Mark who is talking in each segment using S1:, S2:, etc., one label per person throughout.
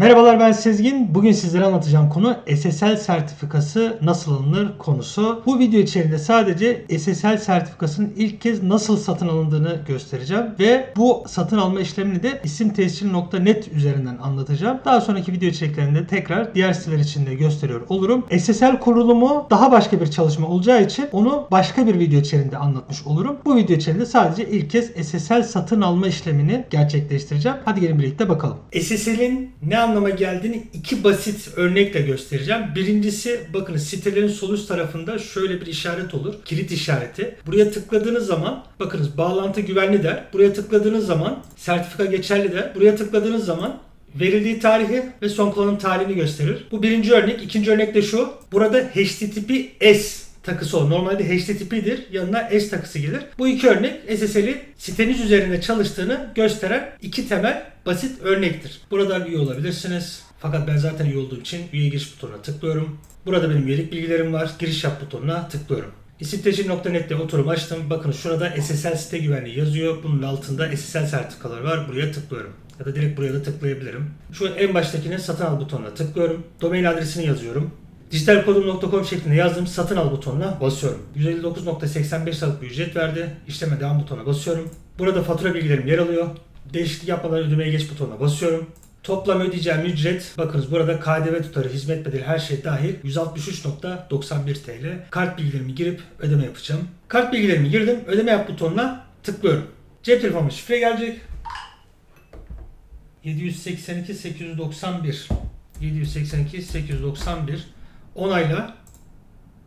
S1: Merhabalar ben Sezgin. Bugün sizlere anlatacağım konu SSL sertifikası nasıl alınır konusu. Bu video içerisinde sadece SSL sertifikasının ilk kez nasıl satın alındığını göstereceğim ve bu satın alma işlemini de isimtescil.net üzerinden anlatacağım. Daha sonraki video içeriklerinde tekrar diğer siteler için de gösteriyor olurum. SSL kurulumu daha başka bir çalışma olacağı için onu başka bir video içerisinde anlatmış olurum. Bu video içerisinde sadece ilk kez SSL satın alma işlemini gerçekleştireceğim. Hadi gelin birlikte bakalım. SSL'in ne anlama geldiğini iki basit örnekle göstereceğim. Birincisi bakın sitelerin sol üst tarafında şöyle bir işaret olur. Kilit işareti. Buraya tıkladığınız zaman bakınız bağlantı güvenli der. Buraya tıkladığınız zaman sertifika geçerli der. Buraya tıkladığınız zaman verildiği tarihi ve son kullanım tarihini gösterir. Bu birinci örnek. İkinci örnek de şu. Burada HTTPS takısı olur. Normalde HTTP'dir. Yanına S takısı gelir. Bu iki örnek SSL'i siteniz üzerinde çalıştığını gösteren iki temel basit örnektir. Burada üye olabilirsiniz. Fakat ben zaten üye olduğum için üye giriş butonuna tıklıyorum. Burada benim üyelik bilgilerim var. Giriş yap butonuna tıklıyorum. İsipteşin.net'te oturum açtım. Bakın şurada SSL site güvenliği yazıyor. Bunun altında SSL sertifikaları var. Buraya tıklıyorum. Ya da direkt buraya da tıklayabilirim. Şu en baştakine satın al butonuna tıklıyorum. Domain adresini yazıyorum. Dijitalkodum.com şeklinde yazdığım satın al butonuna basıyorum. 159.85 liralık bir ücret verdi. İşleme devam butonuna basıyorum. Burada fatura bilgilerim yer alıyor. Değişiklik yapmadan ödemeye geç butonuna basıyorum. Toplam ödeyeceğim ücret bakınız burada KDV tutarı, hizmet bedeli her şey dahil 163.91 TL. Kart bilgilerimi girip ödeme yapacağım. Kart bilgilerimi girdim. Ödeme yap butonuna tıklıyorum. Cep telefonuma şifre gelecek. 782 891 782 891 onayla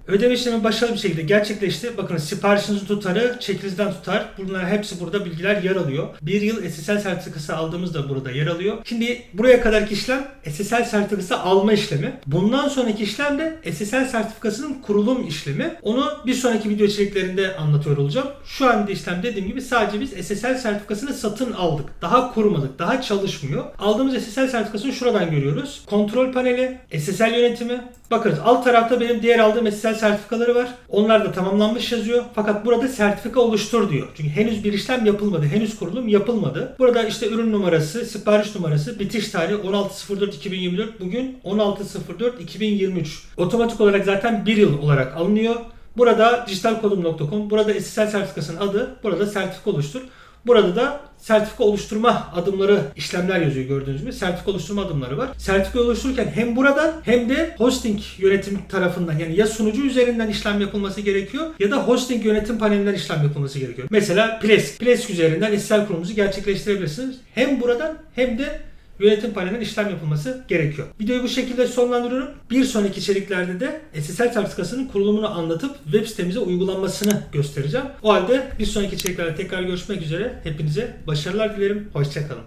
S1: Ödeme işlemi başarılı bir şekilde gerçekleşti. Bakın siparişinizin tutarı, çekinizden tutar. Bunlar hepsi burada bilgiler yer alıyor. Bir yıl SSL sertifikası aldığımız da burada yer alıyor. Şimdi buraya kadarki işlem SSL sertifikası alma işlemi. Bundan sonraki işlem de SSL sertifikasının kurulum işlemi. Onu bir sonraki video içeriklerinde anlatıyor olacağım. Şu anda işlem dediğim gibi sadece biz SSL sertifikasını satın aldık. Daha kurmadık, daha çalışmıyor. Aldığımız SSL sertifikasını şuradan görüyoruz. Kontrol paneli, SSL yönetimi. Bakınız alt tarafta benim diğer aldığım SSL sertifikaları var. Onlar da tamamlanmış yazıyor. Fakat burada sertifika oluştur diyor. Çünkü henüz bir işlem yapılmadı. Henüz kurulum yapılmadı. Burada işte ürün numarası, sipariş numarası, bitiş tarihi 16.04.2024. Bugün 16.04.2023. Otomatik olarak zaten bir yıl olarak alınıyor. Burada dijitalkodum.com, burada SSL sertifikasının adı, burada sertifika oluştur. Burada da sertifika oluşturma adımları işlemler yazıyor gördüğünüz gibi. Sertifika oluşturma adımları var. Sertifika oluştururken hem buradan hem de hosting yönetim tarafından yani ya sunucu üzerinden işlem yapılması gerekiyor ya da hosting yönetim panelinden işlem yapılması gerekiyor. Mesela Plesk. Plesk üzerinden SSL kurumunuzu gerçekleştirebilirsiniz. Hem buradan hem de yönetim panelinden işlem yapılması gerekiyor. Videoyu bu şekilde sonlandırıyorum. Bir sonraki içeriklerde de SSL sertifikasının kurulumunu anlatıp web sitemize uygulanmasını göstereceğim. O halde bir sonraki içeriklerde tekrar görüşmek üzere. Hepinize başarılar dilerim. Hoşçakalın.